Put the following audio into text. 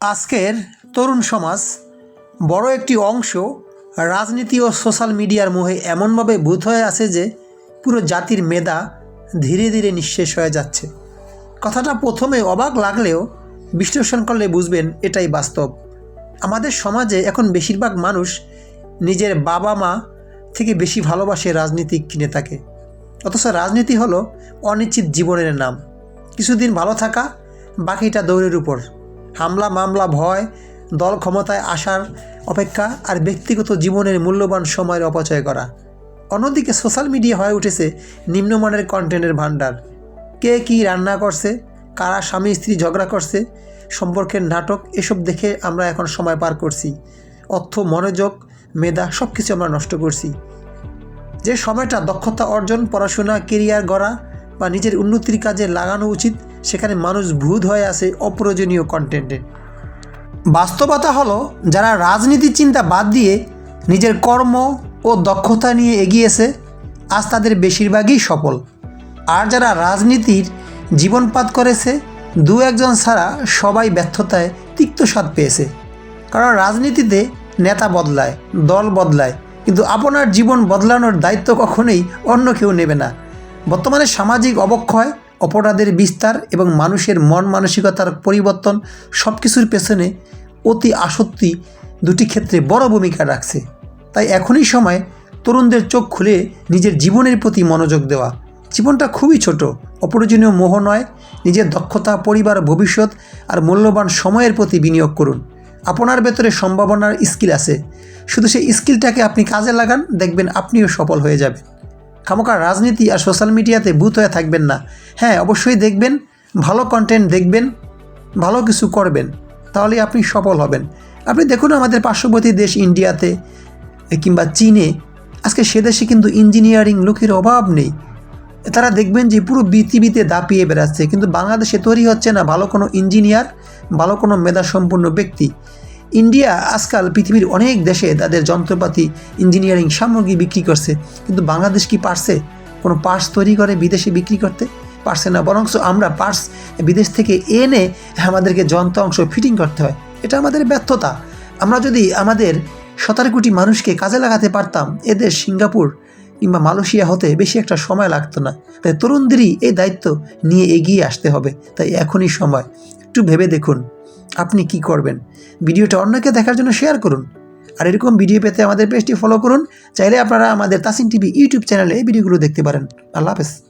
আজকের তরুণ সমাজ বড় একটি অংশ রাজনীতি ও সোশ্যাল মিডিয়ার মোহে এমনভাবে ভূত হয়ে আছে যে পুরো জাতির মেধা ধীরে ধীরে নিঃশেষ হয়ে যাচ্ছে। কথাটা প্রথমে অবাক লাগলেও বিশ্লেষণ করলে বুঝবেন এটাই বাস্তব। আমাদের সমাজে এখন বেশিরভাগ মানুষ নিজের বাবা মা থেকে বেশি ভালোবাসে রাজনীতিক নেতাকে। অথচ রাজনীতি হলো অনিশ্চিত জীবনের নাম। কিছুদিন ভালো থাকা, বাকিটা দৌড়ের উপর। হামলা, মামলা, ভয়, দল ক্ষমতায় আসার অপেক্ষা আর ব্যক্তিগত জীবনের মূল্যবান সময়ের অপচয় করা। অন্যদিকে সোশ্যাল মিডিয়া হয়ে উঠেছে নিম্নমানের কন্টেন্টের ভাণ্ডার। কে কী রান্না করছে, কারা স্বামী স্ত্রী ঝগড়া করছে, সম্পর্কের নাটক, এসব দেখে আমরা এখন সময় পার করছি। অর্থ, মনোযোগ, মেধা সব কিছু আমরা নষ্ট করছি। যে সময়টা দক্ষতা অর্জন, পড়াশোনা, কেরিয়ার গড়া বা নিজের উন্নতির কাজে লাগানো উচিত সেখানে মানুষ ভূত হয়ে আছে অপ্রয়োজনীয় কন্টেন্টে বাস্তবতা হলো, যারা রাজনীতির চিন্তা বাদ দিয়ে নিজের কর্ম ও দক্ষতা নিয়ে এগিয়েছে আজ তাদের বেশিরভাগই সফল। আর যারা রাজনীতির জীবনপাত করেছে, দু একজন ছাড়া সবাই ব্যর্থতায় তিক্ত স্বাদ পেয়েছে। কারণ রাজনীতিতে নেতা বদলায়, দল বদলায়, কিন্তু আপনার জীবন বদলানোর দায়িত্ব কখনোই অন্য কেউ নেবে না। বর্তমানে সামাজিক অবক্ষয় অপরাধের বিস্তার এবং মানুষের মন মানসিকতার পরিবর্তন সব কিছুর পেছনে অতি আসক্তি দুটি ক্ষেত্রে বড় ভূমিকা রাখছে। তাই এখনই সময় তরুণদের চোখ খুলে নিজের জীবনের প্রতি মনোযোগ দেওয়া। জীবনটা খুবই ছোট, অপ্রয়োজনীয় মোহ নয়। নিজের দক্ষতা, পরিবার, ভবিষ্যৎ আর মূল্যবান সময়ের প্রতি বিনিয়োগ করুন। আপনার ভেতরে সম্ভাবনার স্কিল আছে। শুধু সেই স্কিলটাকে আপনি কাজে লাগান, দেখবেন আপনিও সফল হয়ে যাবেন। খামোকা রাজনীতি আর সোশ্যাল মিডিয়াতে বুথ হয়ে থাকবেন না। হ্যাঁ অবশ্যই দেখবেন, ভালো কন্টেন্ট দেখবেন, ভালো কিছু করবেন তাহলে আপনি সফল হবেন। আপনি দেখুন আমাদের পার্শ্ববর্তী দেশ ইন্ডিয়াতে কিংবা চীনে, আজকে সে দেশে কিন্তু ইঞ্জিনিয়ারিং লোকের অভাব নেই। তারা দেখবেন যে পুরো পৃথিবীতে দাপিয়ে বেড়াচ্ছে, কিন্তু বাংলাদেশে তৈরি হচ্ছে না ভালো কোনো ইঞ্জিনিয়ার ভালো কোনো মেধাসম্পন্ন ব্যক্তি। ইন্ডিয়া আজকাল পৃথিবীর অনেক দেশে তাদের যন্ত্রপাতি, ইঞ্জিনিয়ারিং সামগ্রী বিক্রি করছে। কিন্তু বাংলাদেশ কি পারছে? কোনো পার্টস তৈরি করে বিদেশে বিক্রি করতে? পারছে না বরং আমরা পার্টস বিদেশ থেকে এনে আমাদেরকে যন্ত্র অংশ ফিটিং করতে হয়। এটা আমাদের ব্যর্থতা। আমরা যদি আমাদের সতেরো কোটি মানুষকে কাজে লাগাতে পারতাম এদের সিঙ্গাপুর কিংবা মালয়েশিয়া হতে বেশি একটা সময় লাগতো না। তাই তরুণদেরই এই দায়িত্ব নিয়ে এগিয়ে আসতে হবে। তাই এখনই সময়। একটু ভেবে দেখুন আপনি কি করবেন। ভিডিওটা অন্যকে দেখার জন্য শেয়ার করুন। আর এরকম ভিডিও পেতে আমাদের পেজটি ফলো করুন। চাইলে আপনারা আমাদের তাসিন টিভি ইউটিউব চ্যানেলে এই ভিডিওগুলো দেখতে পারেন। আল্লাহ হাফেজ।